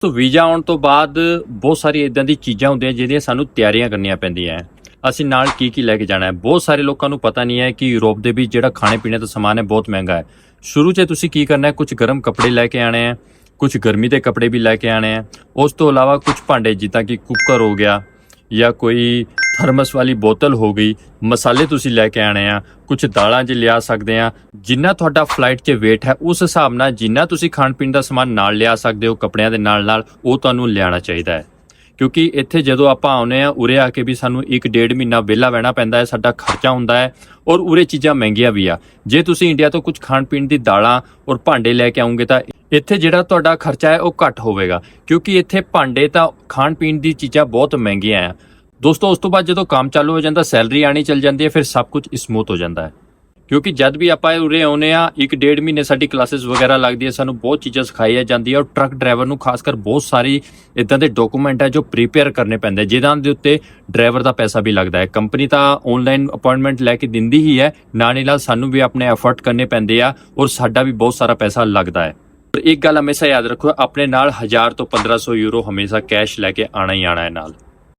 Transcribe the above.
ਤੋ ਵੀਜ਼ਾ ਆਉਣ ਤੋਂ ਬਾਅਦ ਬਹੁਤ ਸਾਰੀ ਇਦਾਂ ਦੀ ਚੀਜ਼ਾਂ ਹੁੰਦੀਆਂ ਜਿਹੜੀਆਂ ਸਾਨੂੰ ਤਿਆਰੀਆਂ ਕਰਨੀਆਂ ਪੈਂਦੀਆਂ ਹੈ। ਅਸੀਂ ਨਾਲ ਕੀ ਕੀ ਲੈ ਕੇ ਜਾਣਾ ਹੈ? ਬਹੁਤ ਸਾਰੇ ਲੋਕਾਂ ਨੂੰ ਪਤਾ ਨਹੀਂ ਹੈ ਕਿ ਯੂਰਪ ਦੇ ਵਿੱਚ ਜਿਹੜਾ ਖਾਣੇ ਪੀਣੇ ਦਾ ਸਮਾਨ ਹੈ ਬਹੁਤ ਮਹਿੰਗਾ ਹੈ। ਸ਼ੁਰੂ 'ਚ ਤੁਸੀਂ ਕੀ ਕਰਨਾ ਹੈ? ਕੁਝ ਗਰਮ ਕੱਪੜੇ ਲੈ ਕੇ ਆਣੇ ਹੈ ਕੁਝ ਗਰਮੀ ਦੇ ਕੱਪੜੇ ਵੀ ਲੈ ਕੇ ਆਣੇ ਹੈ। ਉਸ ਤੋਂ ਇਲਾਵਾ ਕੁਝ ਭਾਂਡੇ ਜਿੱਦਾਂ ਕਿ ਕੁੱਕਰ ਹੋ ਗਿਆ ਜਾਂ ਕੋਈ ਥਰਮਸ ਵਾਲੀ ਬੋਤਲ ਹੋ ਗਈ। ਮਸਾਲੇ ਤੁਸੀਂ ਲੈ ਕੇ ਆਣੇ ਆ ਕੁਝ ਦਾਲਾਂ ਜੇ ਲਿਆ ਸਕਦੇ ਆ। ਜਿੰਨਾ ਤੁਹਾਡਾ ਫਲਾਈਟ 'ਚ weight ਹੈ, ਉਸ ਹਿਸਾਬ ਨਾਲ ਜਿੰਨਾ ਤੁਸੀਂ ਖਾਣ ਪੀਣ ਦਾ ਸਮਾਨ ਨਾਲ ਲਿਆ ਸਕਦੇ ਹੋ, ਕੱਪੜਿਆਂ ਦੇ ਨਾਲ ਨਾਲ ਉਹ ਤੁਹਾਨੂੰ ਲਿਆਣਾ ਚਾਹੀਦਾ ਹੈ। ਕਿਉਂਕਿ ਇੱਥੇ ਜਦੋਂ ਆਪਾਂ ਆਉਨੇ ਆ, ਉਰੇ ਆ ਕੇ ਵੀ ਸਾਨੂੰ 1.5 ਮਹੀਨਾ ਵਿਹਲਾ ਬਹਿਣਾ ਪੈਂਦਾ ਹੈ, ਸਾਡਾ ਖਰਚਾ ਹੁੰਦਾ ਹੈ ਔਰ ਉਰੇ ਚੀਜ਼ਾਂ ਮਹਿੰਗੀਆਂ ਵੀ ਆ। ਜੇ ਤੁਸੀਂ ਇੰਡੀਆ ਤੋਂ ਕੁਝ ਖਾਣ ਪੀਣ ਦੀ ਦਾਲਾਂ ਔਰ ਭਾਂਡੇ ਲੈ ਕੇ ਆਉਂਗੇ ਤਾਂ ਇੱਥੇ ਜਿਹੜਾ ਤੁਹਾਡਾ ਖਰਚਾ ਹੈ, ਉਹ ਘੱਟ ਹੋਵੇਗਾ। ਕਿਉਂਕਿ ਇੱਥੇ ਭਾਂਡੇ ਤਾਂ ਖਾਣ ਪੀਣ ਦੀ ਚੀਜ਼ਾਂ ਬਹੁਤ ਮਹਿੰਗੀਆਂ ਆ। ਦੋਸਤੋ, ਉਸ ਤੋਂ ਬਾਅਦ ਜਦੋਂ ਕੰਮ ਚਾਲੂ ਹੋ ਜਾਂਦਾ, ਸੈਲਰੀ ਆਣੀ ਚੱਲ ਜਾਂਦੀ ਹੈ, ਫਿਰ ਸਭ ਕੁਝ ਸਮੂਥ ਹੋ ਜਾਂਦਾ ਹੈ। ਕਿਉਂਕਿ ਜਦ ਵੀ ਆਪਾਂ ਉਰੇ ਆਉਨੇ ਆ ਇੱਕ ਡੇਢ ਮਹੀਨੇ ਸਾਡੀ ਕਲਾਸਿਸ ਵਗੈਰਾ ਲੱਗਦੀ ਹੈ, ਸਾਨੂੰ ਬਹੁਤ ਚੀਜ਼ਾਂ ਸਿਖਾਈਆਂ ਜਾਂਦੀਆਂ ਔਰ ਟਰੱਕ ਡਰਾਈਵਰ ਨੂੰ ਖਾਸ ਕਰ ਬਹੁਤ ਸਾਰੀ ਇਦਾਂ ਦੇ ਡਾਕੂਮੈਂਟ ਹੈ ਜੋ ਪ੍ਰੀਪੇਅਰ ਕਰਨੇ ਪੈਂਦੇ ਜਿਨ੍ਹਾਂ ਦੇ ਉੱਤੇ ਡਰਾਈਵਰ ਦਾ ਪੈਸਾ ਵੀ ਲੱਗਦਾ ਹੈ। ਕੰਪਨੀ ਤਾਂ ਆਨਲਾਈਨ ਅਪਾਇੰਟਮੈਂਟ ਲੈ ਕੇ ਦਿੰਦੀ ਹੀ ਹੈ, ਨਾਲ ਹੀ ਨਾਲ ਸਾਨੂੰ ਵੀ ਆਪਣੇ ਐਫਰਟ ਕਰਨੇ ਪੈਂਦੇ ਆ ਔਰ ਸਾਡਾ ਵੀ ਬਹੁਤ ਸਾਰਾ ਪੈਸਾ ਲੱਗਦਾ ਹੈ। ਪਰ ਇੱਕ ਗੱਲ ਹਮੇਸ਼ਾ ਯਾਦ ਰੱਖੋ, ਆਪਣੇ ਨਾਲ 1000 ਤੋਂ 1500 ਯੂਰੋ ਹਮੇਸ਼ਾ ਕੈਸ਼ ਲੈ ਕੇ ਆਣਾ ਹੀ ਆਣਾ ਹੈ ਨਾਲ।